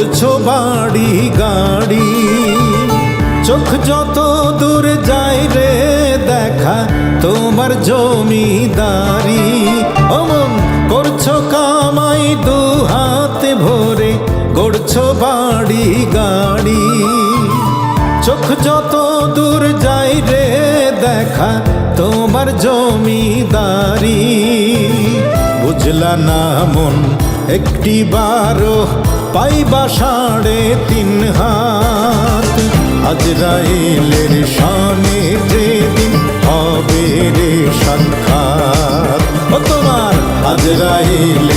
গড়ছো বাড়ি গাড়ি। চোখ যত দূর যায় রে দেখা তোমার জমিদারি। অমন করছ কামাই দু হাত ভরে, গড়ছো বাড়ি গাড়ি। চোখ যত দূর যাই রে দেখা তোমার জমিদারি। বুঝলা না মন একটি বারো পাইবা সাড়ে তিন হাত। আজরাইলের সামনে যেদিন হবে রে সাক্ষাৎ। তোমার, আজ শানে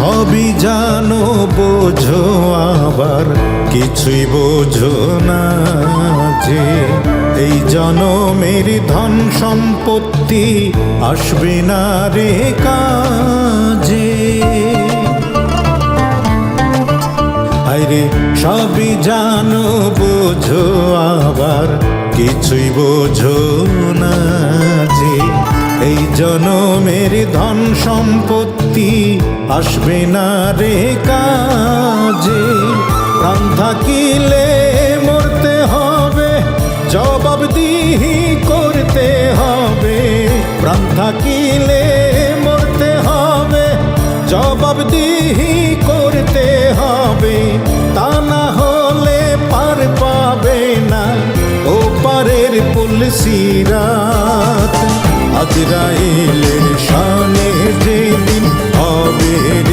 সবই জানো, বোঝো আবার, কিছুই বোঝো না যে এই জনমের ধন সম্পত্তি আসবে না রে কাজে। আরে সবই জানো, বোঝো আবার, কিছুই বোঝো না যে জনমের ধন সম্পত্তি আসবে না রে কাজে। প্রাণ থাকিলে মরতে হবে জবাব দিহি করতে হবে। প্রাণ থাকিলে মরতে হবে জবাব দিহি করতে হবে। তা না হলে পার পাবে না ও পারের পুলসিরাত আজরাইলের শানে যেদিন হবে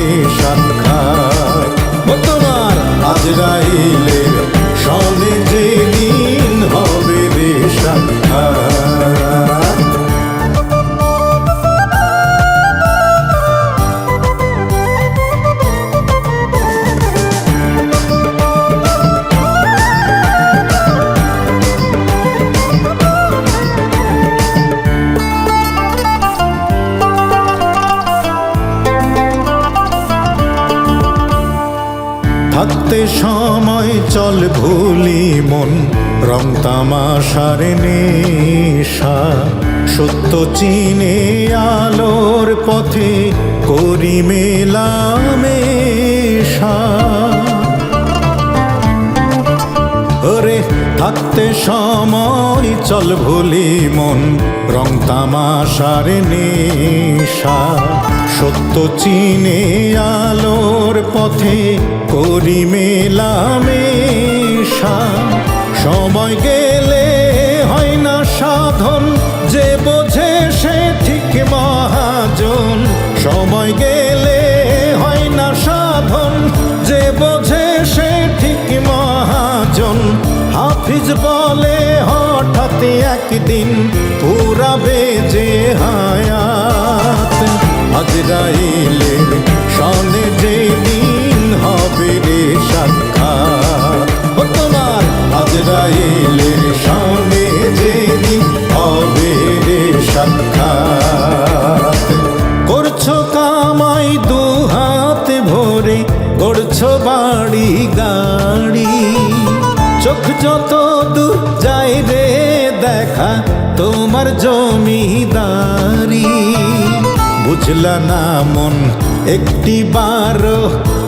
থাকতে সময় চল ভুলি মন। রং তামাশার নেশা। সত্য চিনে আলোর পথে করি মেলামেশা। ওরে থাকতে সময় চল ভুলি মন। রং তামাশার নেশা। সত্য চিনে আলোর পথে করি মেলামেশা সময় গেলে হয় না সাধন, যে বোঝে সে ঠিক মহাজন। সময় গেলে হয় না সাধন, যে বোঝে সে ঠিক মহাজন। হাফিজ বলে হঠাৎ একদিন পুরা বেজে হায়াত আজরাইলের সনে যেদিন হবে রে সাক্ষাৎ। ও তোমার আজরাইলের সনে যেদিন হবে রে সাক্ষাৎ। করছ কামাই দু হাত ভরে গড়ছো বাড়ি গাড়ি। চোখ যত দূর যায় রে দেখা, তোমার জমিদারি। বুঝলা না মন, একটি বারো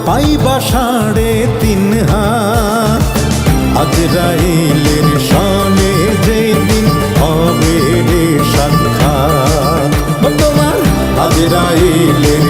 পাইবা সাড়ে তিন হাত। আজরাইলের সনে যেদিন হবে রে সাক্ষাৎ। তোমার আজরাইলের